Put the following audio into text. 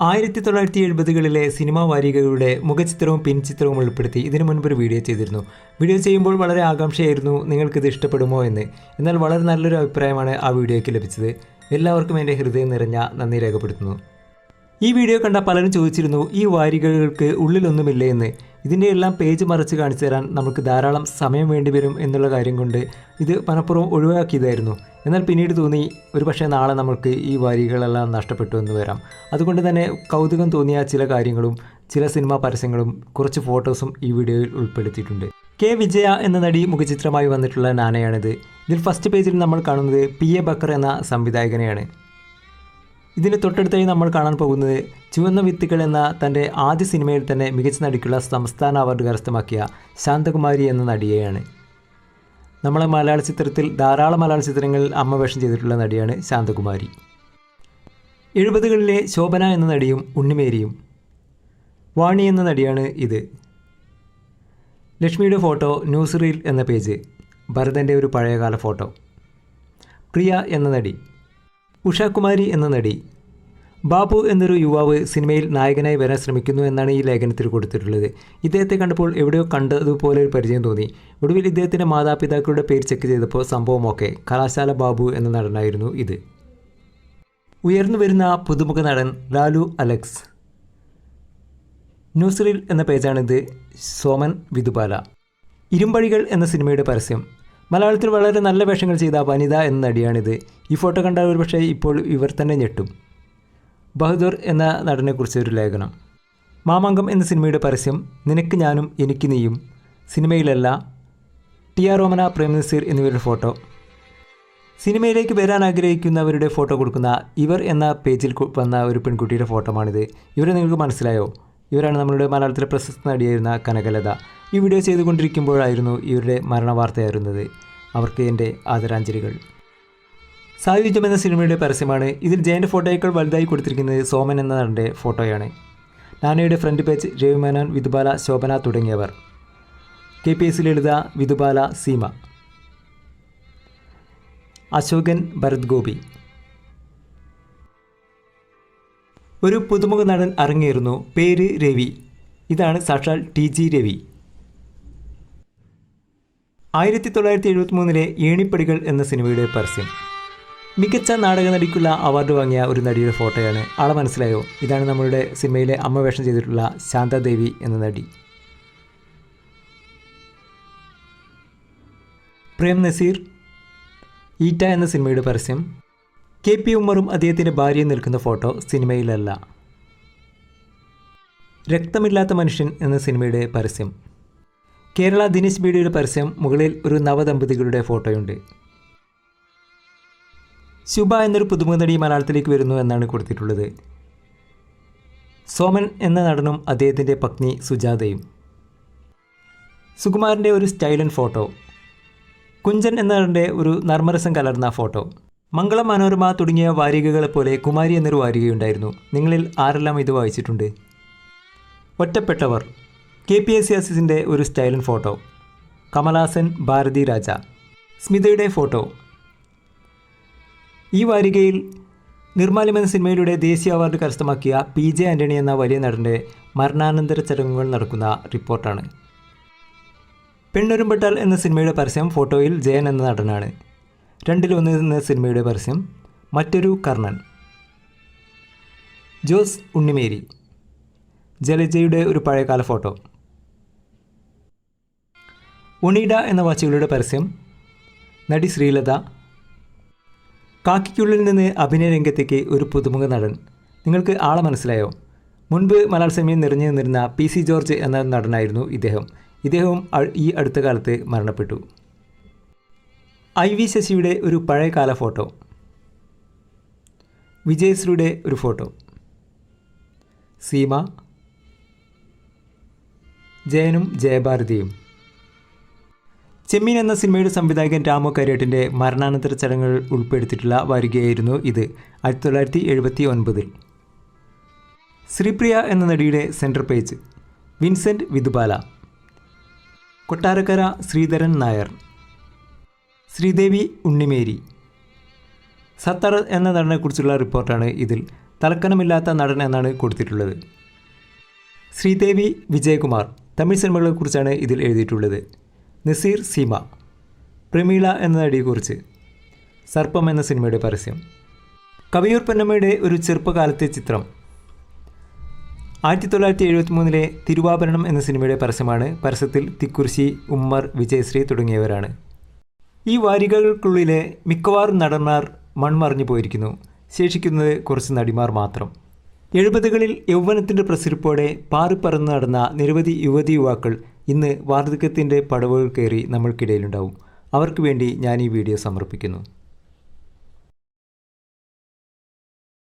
ആയിരത്തി തൊള്ളായിരത്തി എഴുപതുകളിലെ സിനിമാ വാരികകളുടെ മുഖചിത്രവും പിൻചിത്രവും ഉൾപ്പെടുത്തി ഇതിനു മുൻപ് ഒരു വീഡിയോ ചെയ്തിരുന്നു. വീഡിയോ ചെയ്യുമ്പോൾ വളരെ ആകാംക്ഷയായിരുന്നു നിങ്ങൾക്കിത് ഇഷ്ടപ്പെടുമോ എന്ന്. എന്നാൽ വളരെ നല്ലൊരു അഭിപ്രായമാണ് ആ വീഡിയോയ്ക്ക് ലഭിച്ചത്. എല്ലാവർക്കും എന്റെ ഹൃദയം നിറഞ്ഞ നന്ദി രേഖപ്പെടുത്തുന്നു. ഈ വീഡിയോ കണ്ട പലരും ചോദിച്ചിരുന്നു ഈ വാരികകൾക്ക് ഉള്ളിലൊന്നുമില്ലേ എന്ന്. ഇതിന്റെ എല്ലാം പേജ് മറിച്ച് കാണിച്ചു തരാൻ നമുക്ക് ധാരാളം സമയം വേണ്ടിവരും എന്നുള്ള കാര്യം കൊണ്ട് ഇത് മനഃപൂർവം ഒഴിവാക്കിയതായിരുന്നു. എന്നാൽ പിന്നീട് തോന്നി ഒരു പക്ഷേ നാളെ നമുക്ക് ഈ വരികളെല്ലാം നഷ്ടപ്പെട്ടു എന്ന് വരാം. അതുകൊണ്ട് തന്നെ കൗതുകം തോന്നിയ ചില കാര്യങ്ങളും ചില സിനിമാ പരസ്യങ്ങളും കുറച്ച് ഫോട്ടോസും ഈ വീഡിയോയിൽ ഉൾപ്പെടുത്തിയിട്ടുണ്ട്. കെ വിജയ എന്ന നടി മുഖചിത്രമായി വന്നിട്ടുള്ള നാനയാണിത്. ഇതിൽ ഫസ്റ്റ് പേജിൽ നമ്മൾ കാണുന്നത് പി എ ബക്കർ എന്ന സംവിധായകനെയാണ്. ഇതിന് തൊട്ടടുത്തായി നമ്മൾ കാണാൻ പോകുന്നത് ചുവന്ന വിത്തുകൾ എന്ന തന്റെ ആദ്യ സിനിമയിൽ തന്നെ മികച്ച നടിക്കുള്ള സംസ്ഥാന അവാർഡ് കരസ്ഥമാക്കിയ ശാന്തകുമാരി എന്ന നടിയെയാണ്. നമ്മളെ മലയാള ചിത്രത്തിൽ ധാരാളം മലയാള ചിത്രങ്ങളിൽ അമ്മ വേഷം ചെയ്തിട്ടുള്ള നടിയാണ് ശാന്തകുമാരി. എഴുപതുകളിലെ ശോഭന എന്ന നടിയും ഉണ്ണിമേരിയും. വാണി എന്ന നടിയാണ് ഇത്. ലക്ഷ്മിയുടെ ഫോട്ടോ ന്യൂസ് റീൽ എന്ന പേജ്. ഭരതന്റെ ഒരു പഴയകാല ഫോട്ടോ. പ്രിയ എന്ന നടി. ഉഷാകുമാരി എന്ന നടി. ബാബു എന്നൊരു യുവാവ് സിനിമയിൽ നായകനായി വരാൻ ശ്രമിക്കുന്നു എന്നാണ് ഈ ലേഖനത്തിൽ കൊടുത്തിട്ടുള്ളത്. ഇദ്ദേഹത്തെ കണ്ടപ്പോൾ എവിടെയോ കണ്ടതുപോലെ ഒരു പരിചയം തോന്നി. ഒടുവിൽ ഇദ്ദേഹത്തിന്റെ മാതാപിതാക്കളുടെ പേര് ചെക്ക് ചെയ്തപ്പോൾ സംഭവമൊക്കെ കലാശാല ബാബു എന്ന നടനായിരുന്നു ഇത്. ഉയർന്നു വരുന്ന പുതുമുഖ നടൻ ലാലു അലക്സ്. ന്യൂസ്റിൽ എന്ന പേജാണിത്. സോമൻ വിതുപാല ഇരുമ്പഴികൾ എന്ന സിനിമയുടെ പരസ്യം. മലയാളത്തിൽ വളരെ നല്ല വേഷങ്ങൾ ചെയ്ത വനിത എന്ന നടിയാണിത്. ഈ ഫോട്ടോ കണ്ടാൽ ഒരുപക്ഷെ ഇപ്പോൾ ഇവർ തന്നെ ഞെട്ടും. ബഹദൂർ എന്ന നടനെക്കുറിച്ച് ഒരു ലേഖനം. മാമാങ്കം എന്ന സിനിമയുടെ പരസ്യം നിനക്ക് ഞാനും എനിക്ക് നീയും. സിനിമയിലല്ല ടി ആർ റോമന പ്രേംനസീർ എന്നിവരുടെ ഫോട്ടോ. സിനിമയിലേക്ക് വരാൻ ആഗ്രഹിക്കുന്നവരുടെ ഫോട്ടോ കൊടുക്കുന്ന ഇവർ എന്ന പേജിൽ വന്ന ഒരു പെൺകുട്ടിയുടെ ഫോട്ടോമാണിത്. ഇവരെ നിങ്ങൾക്ക് മനസ്സിലായോ? ഇവരാണ് നമ്മളുടെ മലയാളത്തിലെ പ്രശസ്ത നടിയായിരുന്ന കനകലത. ഈ വീഡിയോ ചെയ്തുകൊണ്ടിരിക്കുമ്പോഴായിരുന്നു ഇവരുടെ മരണവാർത്തയായിരുന്നത് അവർക്ക് എന്റെ ആദരാഞ്ജലികൾ. സായുജ്യം എന്ന സിനിമയുടെ പരസ്യമാണ് ഇതിൽ ജയന്റെ ഫോട്ടോയേക്കാൾ വലുതായി കൊടുത്തിരിക്കുന്നത് സോമൻ എന്ന നടന്റെ ഫോട്ടോയാണ്. നാനയുടെ ഫ്രണ്ട് പേജ് രവിമേനോൻ വിധുബാല ശോഭന തുടങ്ങിയവർ. K P S Lalitha Vidhubala Seema. Ashokan Bharath Gopi. ഒരു പുതുമുഖ നടൻ അരങ്ങേറുന്നു. പേര് രവി. ഇതാണ് സാക്ഷാൽ ടി ജി രവി. ആയിരത്തി തൊള്ളായിരത്തി എഴുപത്തി മൂന്നിലെ ഏണിപ്പടികൾ എന്ന സിനിമയുടെ പരസ്യം. മികച്ച നാടക നടിക്കുള്ള അവാർഡ് വാങ്ങിയ ഒരു നടിയുടെ ഫോട്ടോയാണ്. ആളെ മനസ്സിലായോ? ഇതാണ് നമ്മളുടെ സിനിമയിലെ അമ്മ വേഷം ചെയ്തിട്ടുള്ള ശാന്താദേവി എന്ന നടി. പ്രേം നസീർ ഈറ്റ എന്ന സിനിമയുടെ പരസ്യം. കെ പി ഉമ്മറും അദ്ദേഹത്തിന്റെ ഭാര്യയും നിൽക്കുന്ന ഫോട്ടോ സിനിമയിലല്ല. രക്തമില്ലാത്ത മനുഷ്യൻ എന്ന സിനിമയുടെ പരസ്യം. കേരള ദിനേശ് ബീഡിയുടെ പരസ്യം മുകളിൽ ഒരു നവദമ്പതികളുടെ ഫോട്ടോയുണ്ട്. ശുഭ എന്നൊരു പുതുമുഖ നടി മലയാളത്തിലേക്ക് വരുന്നു എന്നാണ് കൊടുത്തിട്ടുള്ളത്. സോമൻ എന്ന നടനും അദ്ദേഹത്തിന്റെ പത്നി സുജാതയും. സുകുമാരന്റെ ഒരു സ്റ്റൈലൻ ഫോട്ടോ. കുഞ്ചൻ എന്ന നടന്റെ ഒരു നർമ്മരസം കലർന്ന ഫോട്ടോ. മംഗളം മനോരമ തുടങ്ങിയ വാരികകളെ പോലെ കുമാരി എന്നൊരു വാരികയുണ്ടായിരുന്നു. നിങ്ങളിൽ ആരെല്ലാം ഇത് വായിച്ചിട്ടുണ്ട്? ഒറ്റപ്പെട്ടവർ. കെ പി എസ് സി ഒരു സ്റ്റൈലൻ ഫോട്ടോ. കമലാസൻ ഭാരതി രാജ. സ്മിതയുടെ ഫോട്ടോ. ഈ വാരികയിൽ നിർമ്മാല്യം എന്ന സിനിമയിലൂടെ ദേശീയ അവാർഡ് കരസ്ഥമാക്കിയ പി ജെ ആന്റണി എന്ന വലിയ നടന്റെ മരണാനന്തര ചടങ്ങുകൾ നടക്കുന്ന റിപ്പോർട്ടാണ്. പെണ്ണൊരുമ്പെട്ടാൽ എന്ന സിനിമയുടെ പരസ്യം ഫോട്ടോയിൽ ജയൻ എന്ന നടനാണ്. രണ്ടിലൊന്ന് എന്ന സിനിമയുടെ പരസ്യം മറ്റൊരു കർണൻ. ജോസ് ഉണ്ണിമേരി. ജലജയുടെ ഒരു പഴയകാല ഫോട്ടോ. ഉണീഡ എന്ന വാച്ചുകളുടെ പരസ്യം നടി ശ്രീലത കാക്കിക്കുള്ളിൽ നിന്ന് അഭിനയ രംഗത്തേക്ക് ഒരു പുതുമുഖ നടൻ. നിങ്ങൾക്ക് ആളെ മനസ്സിലായോ? മുൻപ് മലയാള സിനിമയിൽ നിറഞ്ഞു നിന്നിരുന്ന പി സി ജോർജ് എന്ന നടനായിരുന്നു ഇദ്ദേഹം. ഇദ്ദേഹവും ഈ അടുത്ത കാലത്ത് മരണപ്പെട്ടു. ഐ വി ശശിയുടെ ഒരു പഴയകാല ഫോട്ടോ. വിജയശ്രീയുടെ ഒരു ഫോട്ടോ. സീമ ജയനും ജയഭാരതിയും. ചെമ്മീൻ എന്ന സിനിമയുടെ സംവിധായകൻ രാമു കരേട്ടിന്റെ മരണാനന്തര ചടങ്ങുകൾ ഉൾപ്പെടുത്തിയിട്ടുള്ള വരികയായിരുന്നു ഇത് ആയിരത്തി തൊള്ളായിരത്തി എഴുപത്തി ഒൻപതിൽ ശ്രീപ്രിയ എന്ന നടിയുടെ centre page Vincent Vidhubala Kottarakkara Sreedharan Nair. Sridevi Unnimary. Sathar എന്ന നടനെക്കുറിച്ചുള്ള റിപ്പോർട്ടാണ് ഇതിൽ തലക്കനമില്ലാത്ത നടൻ എന്നാണ് കൊടുത്തിട്ടുള്ളത്. ശ്രീദേവി വിജയകുമാർ തമിഴ് സിനിമകളെക്കുറിച്ചാണ് ഇതിൽ എഴുതിയിട്ടുള്ളത്. നസീർ സീമ പ്രമീള എന്ന നടിയെക്കുറിച്ച് സർപ്പം എന്ന സിനിമയുടെ പരസ്യം. കവിയൂർ പൊന്നമ്മയുടെ ഒരു ചെറുപ്പകാലത്തെ ചിത്രം. ആയിരത്തി തൊള്ളായിരത്തി എഴുപത്തി മൂന്നിലെ തിരുവാഭരണം എന്ന സിനിമയുടെ പരസ്യമാണ് പരസ്യത്തിൽ തിക്കുറിശി ഉമ്മർ വിജയശ്രീ തുടങ്ങിയവരാണ്. ഈ വാരികകൾക്കുള്ളിലെ മിക്കവാറും നടന്മാർ മൺമറിഞ്ഞു പോയിരിക്കുന്നു. ശേഷിക്കുന്നത് കുറച്ച് നടിമാർ മാത്രം. എഴുപതുകളിൽ യൗവനത്തിന്റെ പ്രസരിപ്പോടെ പാറിപ്പറന്ന് നടന്ന നിരവധി യുവതി യുവാക്കൾ ഇന്ന് വാർദ്ധക്യത്തിന്റെ പടവുകൾ കയറി നമ്മൾക്കിടയിലുണ്ടാവും. അവർക്ക് വേണ്ടി ഞാൻ ഈ വീഡിയോ സമർപ്പിക്കുന്നു.